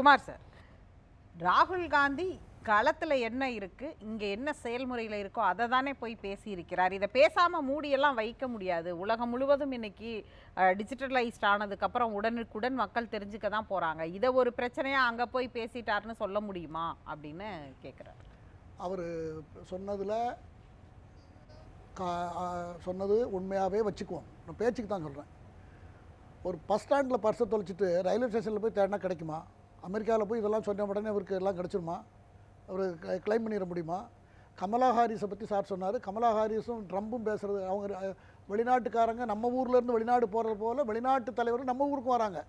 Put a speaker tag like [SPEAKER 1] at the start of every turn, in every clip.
[SPEAKER 1] Kumar sir. ராகுல் காந்தி களத்தில் என்ன இருக்குது இங்கே என்ன செயல்முறையில் இருக்கோ அதை தானே போய் பேசியிருக்கிறார். இதை பேசாமல் மூடியெல்லாம் வைக்க முடியாது. உலகம் முழுவதும் இன்னைக்கு டிஜிட்டலைஸ்ட் ஆனதுக்கப்புறம் உடனுக்குடன் மக்கள் தெரிஞ்சுக்க தான் போகிறாங்க இதை ஒரு பிரச்சனையாக அங்கே போய் பேசிட்டாருன்னு சொல்ல முடியுமா? அப்படின்னு கேக்குறாரு.
[SPEAKER 2] அவர் சொன்னதில் கா சொன்னது உண்மையாகவே வச்சுக்குவோம். நான் பேச்சுக்கு தான் சொல்கிறேன் ஒரு பஸ் ஸ்டாண்டில் பர்ஸை தொலைச்சிட்டு ரயில்வே ஸ்டேஷனில் போய் தேடினா கிடைக்குமா? அமெரிக்காவில் போய் இதெல்லாம் சொன்ன உடனே அவருக்கு எல்லாம் கிடச்சிருமா? அவர் கிளைம் பண்ணிட முடியுமா? கமலா ஹாரிஸை பற்றி சார் சொன்னார். கமலா ஹாரிஸும் ட்ரம்பும் பேசுகிறது அவங்க வெளிநாட்டுக்காரங்க நம்ம ஊர்லேருந்து வெளிநாடு போகிறது போல் வெளிநாட்டு தலைவர் நம்ம ஊருக்கு வராங்க.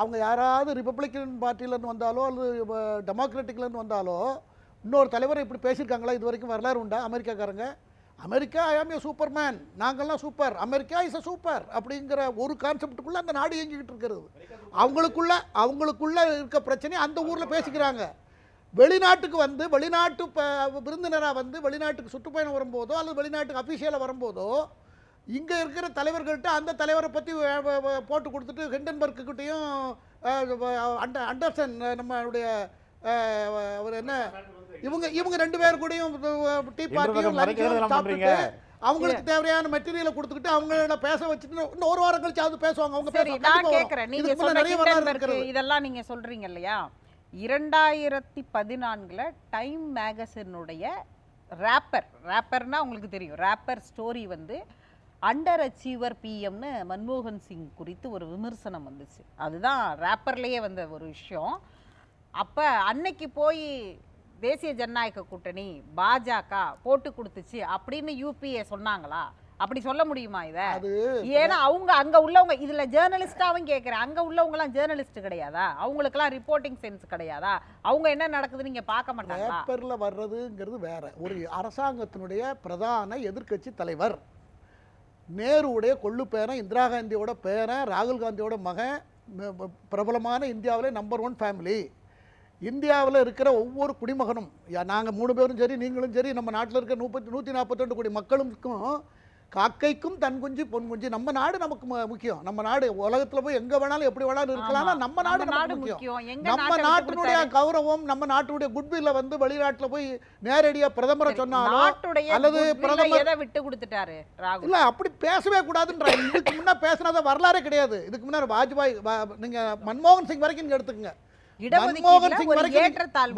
[SPEAKER 2] அவங்க யாராவது ரிப்பப்ளிக்கன் பார்ட்டியிலேருந்து வந்தாலோ அல்லது டெமோக்ராட்டிக்லேருந்து வந்தாலோ இன்னொரு தலைவரை இப்படி பேசியிருக்காங்களா? இது வரைக்கும் வரலாறு உண்டா? அமெரிக்காக்காரங்க? America I am a super man நாங்கள்லாம் super America is a super அப்படிங்கிற ஒரு கான்செப்டுக்குள்ளே அந்த நாடு இயங்கிக்கிட்டு இருக்கிறது. அவங்களுக்குள்ள அவங்களுக்குள்ள இருக்க பிரச்சனை அந்த ஊரில் பேசிக்கிறாங்க. வெளிநாட்டுக்கு வந்து வெளிநாட்டு விருந்தினராக வந்து வெளிநாட்டுக்கு சுற்றுப்பயணம் வரும்போதோ அல்லது வெளிநாட்டுக்கு அஃபிஷியலாக வரும்போதோ இங்கே இருக்கிற தலைவர்கள்ட்ட அந்த தலைவரை பற்றி போட்டு கொடுத்துட்டு ஹிண்டன்பர்க்கிட்டையும் அண்டர் அண்டர்சன் நம்மளுடைய அவர் என்ன? இவங்க இவங்க ரெண்டு பேர் கூடயும் டீ பார்ட்டியும் சாப்பிட்டுட்டு. அவங்களுக்கு தேவையான மெட்டீரியலை கொடுத்துக்கிட்டு அவங்கள பேச வச்சுட்டு இன்னும் ஒரு வாரம் கழிச்சு அது பேசுவாங்க. அவங்க
[SPEAKER 1] சரி. நான்
[SPEAKER 2] கண்டிப்பா வரும்.
[SPEAKER 1] கேக்குறேன். நீங்க
[SPEAKER 2] இதுக்கு முன்ன
[SPEAKER 1] சொன்ன
[SPEAKER 2] நிறைய வரலாறு
[SPEAKER 1] ஹிண்டன்பர்க்
[SPEAKER 2] இருக்கிறது.
[SPEAKER 1] இதெல்லாம் நீங்க சொல்றீங்க இல்லையா? இரண்டாயிரத்தி பதினான்குல டைம் மேகசினுடைய ரேப்பர் ரேப்பர்னா உங்களுக்கு தெரியும். ரேப்பர் ஸ்டோரி வந்து அண்டர் அச்சீவர் பிஎம்னு மன்மோகன் சிங் குறித்து ஒரு விமர்சனம் வந்துச்சு. அதுதான் ரேப்பர்லேயே வந்த ஒரு விஷயம். அப்போ அன்னைக்கு போய் தேசிய ஜனநாயக கூட்டணி பாஜக போட்டு கொடுத்துச்சு அப்படின்னு யூபிஏ சொன்னாங்களா? அப்படி சொல்ல முடியுமா இதை? ஏன்னா அவங்க அங்க உள்ளவங்க இதுல ஜேர்னலிஸ்டாவும் கேக்குறேன். அங்க உள்ளவங்க எல்லாம் ஜேர்னலிஸ்ட் கிடையாதா? அவங்களுக்கெல்லாம் ரிப்போர்ட்டிங் சென்ஸ் கிடையாதா? அவங்க என்ன நடக்குதுன்னு நீங்க பார்க்க மாட்டாங்களா?
[SPEAKER 2] பேப்பரில் வர்றதுங்கிறது வேற. ஒரு அரசாங்கத்தினுடைய பிரதான எதிர்க்கட்சி தலைவர் நேருவுடைய கொள்ளு பேரன் இந்திரா காந்தியோட பேரன் ராகுல் காந்தியோட மகன் பிரபலமான இந்தியாவிலே நம்பர் ஒன் ஃபேமிலி இந்தியாவில் இருக்கிற ஒவ்வொரு குடிமகனும் நாங்கள் மூணு பேரும் சரி நீங்களும் சரி நம்ம நாட்டில் இருக்க முப்பத்தி நூற்றி நாற்பத்தெண்டு கோடி மக்களுக்கும் காக்கைக்கும் தன் குஞ்சு பொன் குஞ்சு. நம்ம நாடு நமக்கு முக்கியம். நம்ம நாடு உலகத்தில் போய் எங்கே வேணாலும் எப்படி வேணாலும் இருக்கலாம். நம்ம நாடு நமக்கு முக்கியம். நம்ம நாட்டினுடைய? கௌரவம் நம்ம நாட்டுடைய குட்வில்ல வந்து வெளிநாட்டுல போய் நேரடியா பிரதமரை சொன்னாலும் அல்லது பிரதமர்
[SPEAKER 1] விட்டு கொடுத்துட்டாரு
[SPEAKER 2] இல்ல அப்படி பேசவே கூடாதுன்ற. இதுக்கு முன்ன பேசினத வரலாறே கிடையாது. இதுக்கு முன்னாடி வாஜ்பாய் நீங்க மன்மோகன் சிங் வரைக்கும் எடுத்துக்கங்க. மன்மோகன் சிங்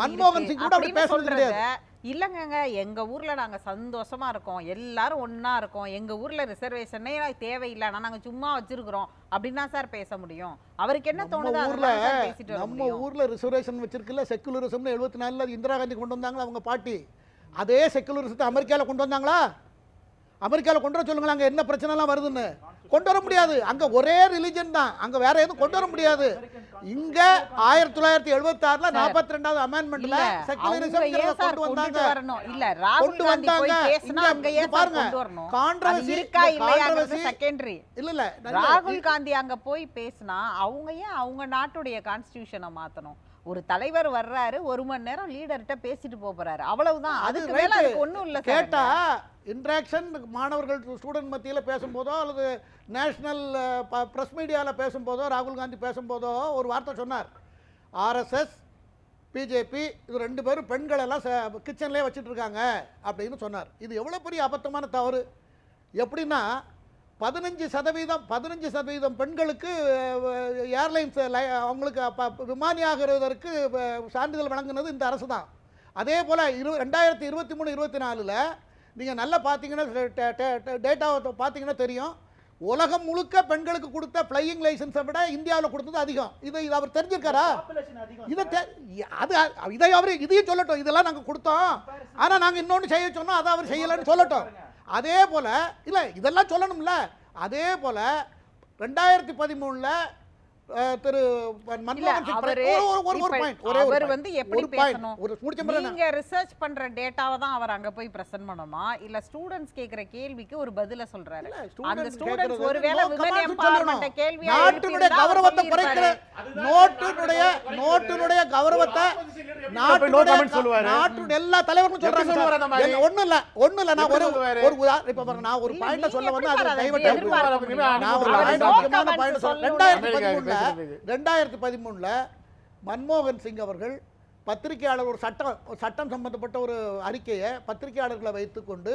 [SPEAKER 2] மன்மோகன் சிங் கூட அப்படி பேசுறது கிடையாது.
[SPEAKER 1] இல்லங்கங்க எங்க ஊர்ல நாங்க சந்தோஷமா இருக்கோம். எல்லாரும் ஒண்ணா இருக்கோம். எங்க ஊர்ல ரிசர்வேஷனே தேவையில்லை. ஆனா நாங்க சும்மா வச்சிருக்கிறோம். அப்படின்னு தான் சார் பேச முடியும். அவருக்கு என்ன தோணுதோ
[SPEAKER 2] ஊர்ல நம்ம ஊர்ல ரிசர்வேஷன் வச்சிருக்கல செக்குலரிசம்னு எழுபத்தி நாலுல இந்திரா காந்தி கொண்டு வந்தாங்களா அவங்க பாட்டி? அதே செக்குலரிசத்தை அமெரிக்கால கொண்டு வந்தாங்களா? அமெரிக்கால கொண்டு வர சொல்லுங்களா அங்க என்ன பிரச்சனைலாம் வருதுன்னு? கொண்டு வர முடியாது. அங்க ஒரே ரிலிஜன் தான். அங்க வேற எதுவும் கொண்டு வர முடியாது. இங்க ஆயிரத்தி தொள்ளாயிரத்தி எழுபத்தி ஆறுல நாற்பத்தி ரெண்டாவது அமெண்ட்மெண்ட்ல
[SPEAKER 1] சார்
[SPEAKER 2] கொண்டு வந்தாங்க.
[SPEAKER 1] இல்ல ராகுல் காந்தி போய். பேசினா அங்க ஏன்
[SPEAKER 2] பாருங்க. Controversy,
[SPEAKER 1] இருக்கா இல்லையாங்கிறது
[SPEAKER 2] controversy-
[SPEAKER 1] செகண்டரி
[SPEAKER 2] இல்ல இல்ல
[SPEAKER 1] ராகுல் காந்தி அங்க போய் பேசினா அவங்க ஏன் அவங்க நாட்டுடைய கான்ஸ்டிடியூஷனை மாத்தணும்? ஒரு தலைவர் வர்றாரு ஒரு மணி நேரம் லீடர்கிட்ட பேசிட்டு போறாரு. அவ்வளவுதான்.
[SPEAKER 2] அது
[SPEAKER 1] அதுக்கு. மேல அதுக்கு ஒண்ணும் இல்ல
[SPEAKER 2] கேட்டா இன்ட்ராக்ஷன் மாணவர்கள் ஸ்டூடெண்ட் மத்தியில் பேசும்போதோ அல்லது நேஷனல் ப்ரெஸ் மீடியாவில் பேசும்போதோ ராகுல் காந்தி பேசும்போதோ ஒரு வார்த்தை சொன்னார். ஆர்எஸ்எஸ் பிஜேபி இது ரெண்டு பேரும் பெண்கள் எல்லாம் கிச்சன்லேயே வச்சுட்டு இருக்காங்க அப்படின்னு சொன்னார். இது எவ்வளோ பெரிய அபத்தமான தவறு. எப்படின்னா பதினஞ்சு சதவீதம் பதினஞ்சு சதவீதம் பெண்களுக்கு ஏர்லைன்ஸ் அவங்களுக்கு அப்ப விமானி ஆகிறதற்கு அஹ், சான்றிதழ் வழங்குனது இந்த அரசு தான். அதே போல் இரு ரெண்டாயிரத்தி இருபத்தி மூணு இருபத்தி நாலில் நீங்கள் நல்லா பார்த்தீங்கன்னா டேட்டாவை பார்த்தீங்கன்னா தெரியும். உலகம் முழுக்க பெண்களுக்கு கொடுத்த ஃப்ளையிங் லைசன்ஸை விட இந்தியாவில் கொடுத்தது அதிகம். இதை இது அவர் தெரிஞ்சிருக்காரா? இதை அது இதை அவர் இதையும் சொல்லட்டும். இதெல்லாம் நாங்கள் கொடுத்தோம். ஆனால் நாங்கள் இன்னொன்று செய்ய சொன்னோம். அதை அவர் செய்யலைன்னு சொல்லட்டும். அதே போல் இல்லை இதெல்லாம் சொல்லணும்ல. அதே போல் ரெண்டாயிரத்தி பதிமூணில் திரு
[SPEAKER 1] அவரு. வந்து எப்படி பேசணும் நீங்க ரிசர்ச் பண்ற டேட்டாவை தான் அவர் அங்க போய் பிரசன்ட் பண்ணணுமா இல்ல ஸ்டூடண்ட்ஸ் கேக்குற கேள்விக்கு ஒரு பதில சொல்றாரு அந்த ஸ்டூடண்ட்ஸ் ஒருவேளை விமன்
[SPEAKER 2] சொல்லணும்.
[SPEAKER 1] கேள்வியா
[SPEAKER 2] நாட்டினுடைய கௌரவத்தை குறைக்கிற. நோட்டினுடைய நோட்டினுடைய கௌரவத்தை நாட்டினுடைய
[SPEAKER 3] comments சொல்லுவாரு?
[SPEAKER 2] நாட்டு எல்லா தலைவர்களும் சொல்றாங்க ஒண்ணும் இல்ல ஒண்ணும் இல்ல நான் ஒரு? ஒரு இப்ப பாருங்க நான் ஒரு பாயிண்ட சொல்ல வந்து அது டைவர்ட்? நான் ஒரு பாயிண்ட் முக்கியமான சொல்ல
[SPEAKER 1] சொல்லணும்.
[SPEAKER 2] ரெண்டாயிரத்தி பதிமூணுல மன்மோகன் சிங் அவர்கள் பத்திரிகையாளர் ஒரு சட்டம் ஒரு சட்டம் சம்பந்தப்பட்ட ஒரு அறிக்கையை பத்திரிகையாளர்களை வைத்துக்கொண்டு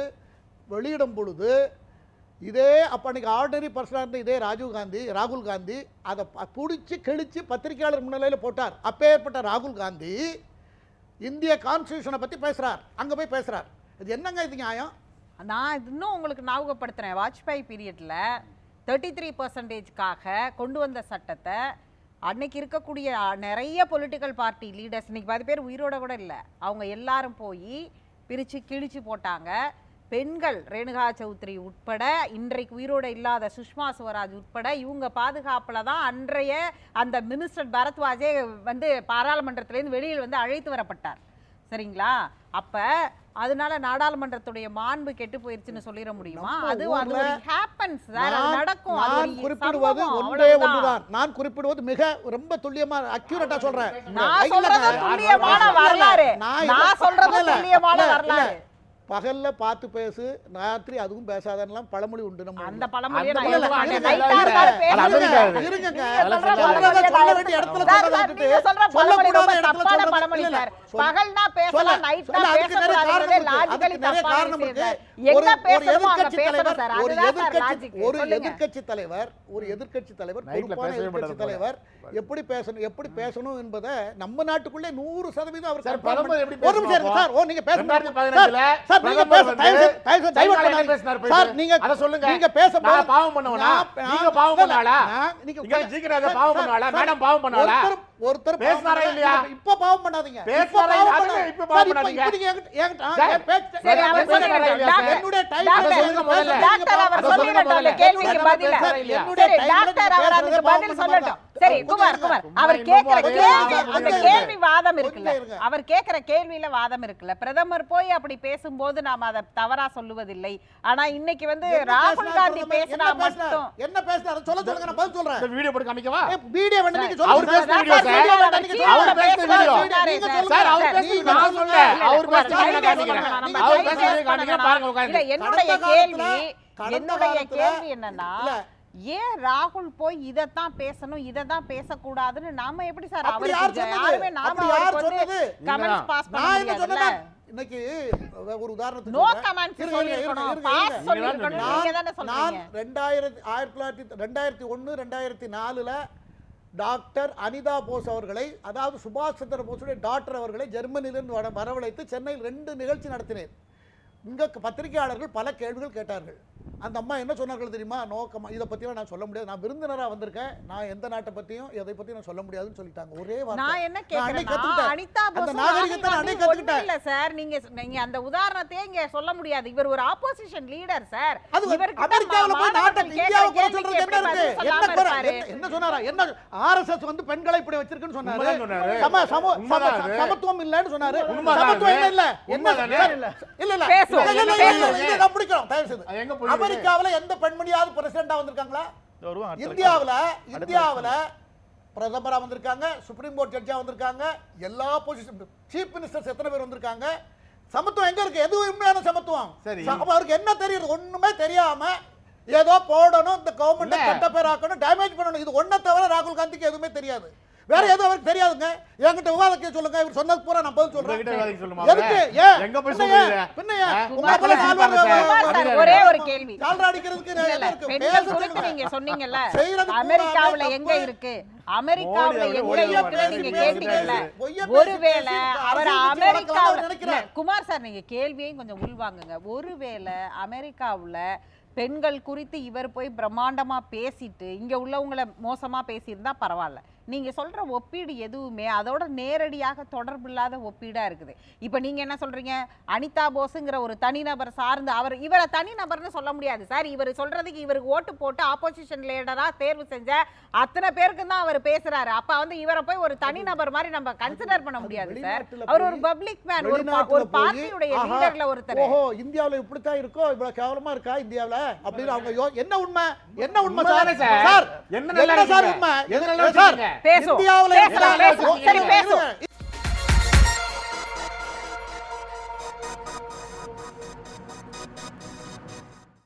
[SPEAKER 2] வெளியிடும் பொழுது இதே அப்போ அன்றைக்கி ஆர்டினரி பர்சனாக இருந்த இதே ராஜீவ் காந்தி ராகுல் காந்தி அதை பிடிச்சி கிழிச்சு பத்திரிகையாளர் முன்னிலையில் போட்டார். அப்பேற்பட்ட ராகுல் காந்தி இந்திய கான்ஸ்டியூஷனை பற்றி பேசுகிறார் அங்கே போய் பேசுகிறார் இது என்னங்க இது நியாயம்?
[SPEAKER 1] நான் இது இன்னும் உங்களுக்கு ஞாபகப்படுத்துறேன். வாஜ்பாய் பீரியட்ல தேர்ட்டி த்ரீ பர்சன்டேஜ்க்காக கொண்டு வந்த சட்டத்தை அன்னைக்கு இருக்கக்கூடிய நிறைய பொலிட்டிக்கல் பார்ட்டி லீடர்ஸ் இன்னைக்கு பாதி பேர் உயிரோட கூட இல்லை. அவங்க எல்லாரும் போய் பிரித்து கிழிச்சு போட்டாங்க. பெண்கள் ரேணுகா சௌத்ரி உட்பட இன்றைக்கு உயிரோட இல்லாத சுஷ்மா சுவராஜ் உட்பட இவங்க பாதுகாப்பில் தான் அன்றைய அந்த மினிஸ்டர் பரத்வாஜே வந்து பாராளுமன்றத்திலேருந்து வெளியில் வந்து அழைத்து வரப்பட்டார். சரிங்களா? அப்போ அதனால நாடாளுமன்றத்துடைய மாண்பு கெட்டு போயிருச்சுன்னு சொல்லிட முடியுமா அது அது ஒரு சார் அது
[SPEAKER 2] நான்
[SPEAKER 1] நடக்கும் அது
[SPEAKER 2] நான்
[SPEAKER 1] ஒரு
[SPEAKER 2] குறிப்பிடுவது
[SPEAKER 1] சம்பவம்,
[SPEAKER 2] ஒன்றே
[SPEAKER 1] அவ்வளவுதான்.
[SPEAKER 2] ஒன்றுதான் நான் குறிப்பிடுவது மிக ரொம்ப துல்லியமா அக்யூரேட்டா சொல்றேன்
[SPEAKER 1] நான். சொல்றது துல்லியமான
[SPEAKER 2] இல்ல, இல்ல.
[SPEAKER 1] வரலாறு
[SPEAKER 2] நான்
[SPEAKER 1] நான் சொல்றது
[SPEAKER 2] இல்ல, இல்ல,
[SPEAKER 1] துல்லியமான
[SPEAKER 2] இல்ல,
[SPEAKER 1] வரலாறு.
[SPEAKER 2] பகல்ல பார்த்து பேசு ராத்திரி அதுவும் பேசாதெல்லாம் பழமொழி உண்டு நம்ம
[SPEAKER 1] அந்த
[SPEAKER 2] ஊர்ல.
[SPEAKER 1] பழமொழியை நான்
[SPEAKER 3] அந்த
[SPEAKER 2] பழமொழி
[SPEAKER 1] மாட்டேன்
[SPEAKER 2] இல்ல, இல்ல,
[SPEAKER 3] அது.
[SPEAKER 1] நீங்க
[SPEAKER 3] அதெல்லாம்
[SPEAKER 1] சொல்ற
[SPEAKER 3] சொல்ல
[SPEAKER 2] சொல்ல
[SPEAKER 1] நான்
[SPEAKER 2] வேண்டிய இடத்துல
[SPEAKER 1] சார்,
[SPEAKER 2] சொல்றதை
[SPEAKER 1] சார்,
[SPEAKER 2] விட்டுட்டு
[SPEAKER 1] நீங்க சொல்ற பழமொழி
[SPEAKER 2] சொல்லக்கூடாத
[SPEAKER 1] ரொம்ப
[SPEAKER 2] இடத்துல
[SPEAKER 1] தப்பான
[SPEAKER 2] சொல்றது
[SPEAKER 1] பழமொழி
[SPEAKER 2] இல்ல,
[SPEAKER 1] சார்.
[SPEAKER 2] சொல்ல-
[SPEAKER 1] பகல்னா பேசலாம், நைட்னா பேசக்கூடாதுங்கிறது
[SPEAKER 2] காரணம் இருக்கு.
[SPEAKER 1] பேசணுமோ அங்க பேசணும்
[SPEAKER 2] தலைவர்,
[SPEAKER 1] சார்.
[SPEAKER 2] ஒரு
[SPEAKER 1] அதுதான் சார்
[SPEAKER 2] எதிர்க்கட்சி. ஒரு தலைவர் ஒரு எதிர்க்கட்சி தலைவர்
[SPEAKER 3] நைட்ல
[SPEAKER 2] பொறுப்பான எதிர்க்கட்சி தலைவர் எப்படி பேசணும் எப்படி பேசணும் என்பதை நம்ம நாட்டுக்குள்ளே நூறு சதவீதம் அவர்
[SPEAKER 3] சார்,
[SPEAKER 2] பண்ணி-
[SPEAKER 3] எப்படி
[SPEAKER 2] ஒரு நிமிஷம் சார் ஓ நீங்க பேச சார், நீங்க பேச சார்? நீங்க
[SPEAKER 3] அதை சொல்லுங்க.
[SPEAKER 2] நீங்க
[SPEAKER 3] நான் பாவம் பண்ணவனா? நீங்க பாவம் பண்ணாளா?
[SPEAKER 2] நீங்க
[SPEAKER 3] ஜிகிராஜா பாவம் பண்ணாளா? மேடம் பாவம் பண்ணாளா?
[SPEAKER 2] ஒருத்தர் பண்ணா-
[SPEAKER 3] இல்லையா?
[SPEAKER 2] இப்ப பாவம் பண்ணாதீங்க இப்ப பாவம்? பண்ணாதீங்க.
[SPEAKER 3] இப்ப பாவம் பண்ணாதீங்க.
[SPEAKER 2] நீங்க என்கிட்ட-
[SPEAKER 1] சொல்லிடட்டும்.
[SPEAKER 2] என்னுடைய ல நீங்க
[SPEAKER 3] முதல்ல.
[SPEAKER 1] டாக்டர் அவர்
[SPEAKER 3] சொல்லுங்க முதல்ல.
[SPEAKER 1] கேள்விக்கு பதில
[SPEAKER 3] பேசுறாரா?
[SPEAKER 2] என்னுடைய
[SPEAKER 1] டாக்டர் அவர் அதுக்கு பதில் சொல்லட்டும். சரி குமார். குமார் அவர்
[SPEAKER 3] அதே
[SPEAKER 1] கேள்வி
[SPEAKER 3] வாதம்
[SPEAKER 1] அந்த. கேள்வி வாதம் இருக்குல்ல. அவர் கேட்கிற கேள்வியில வாதம் இருக்குல்ல பிரதமர் போய் அப்படி பேசும்போது நாம அதை தவறா சொல்லுவதில்லை ஆனா இன்னைக்கு வந்து ராகுல் காந்தி? பேசினா? மட்டும்
[SPEAKER 2] என்ன பேசினார் சொல்ல சொல்லுங்க நான் பதில் சொல்றேன்
[SPEAKER 3] வீடியோ போட்டு காமிக்கவா
[SPEAKER 2] ஏய், வீடியோ வேண்டாம் நீங்க
[SPEAKER 3] அவர்
[SPEAKER 2] சொல்லுங்க சார். Video
[SPEAKER 3] sir.
[SPEAKER 2] வீடியோ
[SPEAKER 3] அவர். பேசுன வீடியோ.
[SPEAKER 2] நீங்க.
[SPEAKER 3] சார் அவர்
[SPEAKER 2] நீங்க
[SPEAKER 3] நான்
[SPEAKER 2] இல்ல,
[SPEAKER 3] அவர் நான்
[SPEAKER 2] சொல்லுங்க.
[SPEAKER 3] காமிக்கிறேன் அவர்
[SPEAKER 2] சொல்லுங்க.
[SPEAKER 3] பேசுனதை காமிக்கிறேன் பாருங்க
[SPEAKER 1] இல்ல
[SPEAKER 3] உட்கார்ந்து
[SPEAKER 1] என்னுடைய கேள்வி என்னுடைய கேள்வி என்னன்னா. ஏன் ராகுல் போய் இதத்தான் பேசணும் இததான் பேசக்கூடாதுன்னு நாம எப்படி சார்
[SPEAKER 2] சொன்னது?
[SPEAKER 1] யாருமே நாம வந்து
[SPEAKER 2] சொன்னது?
[SPEAKER 1] கமெண்ட்ஸ் பாஸ் பண்ண
[SPEAKER 2] நான் என்ன
[SPEAKER 1] முடியாதுல்ல
[SPEAKER 2] சொன்னேன் இன்னைக்கு ஒரு உதாரணத்துக்கு
[SPEAKER 1] நோ. கமெண்ட்ஸ் சொல்லிருக்கணும் பாஸ். சொல்லிருக்கணும் நீங்க தானே சொல்றீங்க
[SPEAKER 2] டாக்டர் அனிதா போஸ் அவர்களை அதாவது சுபாஷ் சந்திர போஸுடைய டாக்டர் அவர்களை ஜெர்மனியிலிருந்து வர வரவழைத்து சென்னையில் ரெண்டு நிகழ்ச்சி நடத்தினேன் இங்க பத்திரிகையாளர்கள் பல கேள்விகள் கேட்டார்கள் அந்த அம்மா என்ன சொன்னார்கள் தெரியுமா? நோக்கமா இதை பற்றியெல்லாம் நான் சொல்ல முடியாது. நான் விருந்தினராக வந்திருக்கேன். நான் எந்த நாட்டை பற்றியும் எதை பற்றியும் நான் சொல்ல முடியாதுன்னு சொல்லிட்டாங்க. ஒரே வார்த்தை.
[SPEAKER 1] நான் என்ன
[SPEAKER 2] கத்துக்கிட்டேன்.
[SPEAKER 1] அனிதா
[SPEAKER 2] அந்த
[SPEAKER 1] போஸ். இல்ல சார். நீங்க நீங்க அந்த உதாரணத்தையே இங்க சொல்ல முடியாது. இவர் ஒரு ஆப்போசிஷன் லீடர் சார்.
[SPEAKER 2] அது அமெரிக்காவுல போய் நாட்டை இந்தியாவை குறை
[SPEAKER 1] எப்படி
[SPEAKER 2] என்ன இருக்கு? என்ன குறை? என்ன- என்ன சொன்னாரா? என்ன ஆர்எஸ்எஸ் வந்து பெண்களை இப்படி வச்சிருக்குன்னு சொன்னாரு. சம சம. சமத்துவம் இல்லன்னு சொன்னாரு. சமத்துவம்
[SPEAKER 3] அது.
[SPEAKER 2] இல்ல இல்ல? என்ன இல்ல இல்ல இல்ல.
[SPEAKER 1] பேசுவோம்,
[SPEAKER 2] இல்ல, இல்ல, இல்ல,
[SPEAKER 1] பேசுவோம்.
[SPEAKER 2] இல்ல, இல்ல, அமெரிக்காவுல எந்த பெண்மணியாவது பிரசிடண்டா வந்திருக்காங்களா? இந்தியாவுல இந்தியாவுல பிரதமரா வந்திருக்காங்க சுப்ரீம் கோர்ட் ஜட்ஜா வந்திருக்காங்க எல்லா பொசிஷன் சீஃப் மினிஸ்டர்ஸ் எத்தனை பேர் வந்திருக்காங்க? சமத்துவம் எங்க இருக்கு? எது உண்மையான சமத்துவம்?
[SPEAKER 4] சரி.
[SPEAKER 2] அவருக்கு என்ன தெரியுது? ஒண்ணுமே தெரியாம ஏதோ போடணும் இந்த கவர்மெண்ட்
[SPEAKER 3] இல்ல.
[SPEAKER 2] கெட்ட பேர் ஆக்கணும் டேமேஜ் பண்ணணும். இது ஒன்றை தவிர ராகுல் காந்திக்கு எதுவுமே தெரியாது. வேற எதுவும் அவருக்கு தெரியாதுங்க என்கிட்ட விவாதಕ್ಕೆ சொல்லுங்க இவர் சொன்னது பூரா நான் பதில் சொல்றேன்
[SPEAKER 3] விவாதிக்க
[SPEAKER 2] எதுக்கு? ஏன்
[SPEAKER 3] எங்க போய் சொல்றீங்க?
[SPEAKER 2] உங்க நாலு
[SPEAKER 1] ஒரே. ஒரு கேள்வி
[SPEAKER 2] அடிக்கிறதுக்கு இருக்கு. இல்ல.
[SPEAKER 1] நீங்க
[SPEAKER 2] பூராமே
[SPEAKER 1] அமெரிக்காவுல. எங்க இருக்கு அமெரிக்காவுல எங்க
[SPEAKER 3] அவர்கள்
[SPEAKER 1] இருக்கு
[SPEAKER 3] பொய்யா
[SPEAKER 1] நீங்க கேட்டீங்கல்ல ஒருவேளை அவர் அமெரிக்காவுல குமார் சார் நீங்க கேள்வியையும் கொஞ்சம் உள்வாங்குங்க ஒருவேளை அமெரிக்காவுல பெண்கள் குறித்து இவர் போய் பிரம்மாண்டமா பேசிட்டு இங்க உள்ளவங்கள மோசமா பேசியிருந்தா பரவாயில்ல நீங்க சொல்ற ஒப்பீடு எதுவுமே அதோட நேரடியாக தொடர்பில்லாத ஒப்பீடா இருக்குது. இப்ப நீங்க என்ன சொல்றீங்க? அனிதா போஸுங்கிற ஒரு தனிநபர் சார்ந்து அவர் இவரை தனிநபர்னு சொல்ல முடியாது. சார் இவர் சொல்றதுக்கு இவருக்கு ஓட்டு போட்டு ஆப்போசிஷன் லீடரா தேர்வு செஞ்ச அத்தனை பேருக்கு தான் அவர் பேசுறாரு. அப்ப வந்து இவரை போய் ஒரு தனிநபர் மாதிரி நம்ம கன்சிடர் பண்ண முடியாது சார். அவர் ஒரு பப்ளிக் மேன் ஒரு ஒரு பார்ட்டியுடைய லீடர்ல ஒருத்தர்.
[SPEAKER 2] ஓஹோ இந்தியாவுல இப்படித்தான் இருக்கோ? இவ்வளவு கேவலமா இருக்கா இந்தியாவுல? அப்படின்னு அவங்க என்ன உண்மை? என்ன உண்மை சார்?
[SPEAKER 3] சார்? என்ன
[SPEAKER 2] சார்? உண்மை?
[SPEAKER 3] என்ன நல்லா
[SPEAKER 2] sir
[SPEAKER 3] இருக்கீங்க?
[SPEAKER 1] பேசுவோம்
[SPEAKER 2] இந்தியாவுல
[SPEAKER 1] பேசலாம்,
[SPEAKER 2] இருக்கிற-
[SPEAKER 1] பேசுவோம். சரி,
[SPEAKER 2] இருங்க,
[SPEAKER 1] பேசுவோம்.
[SPEAKER 2] இருங்க.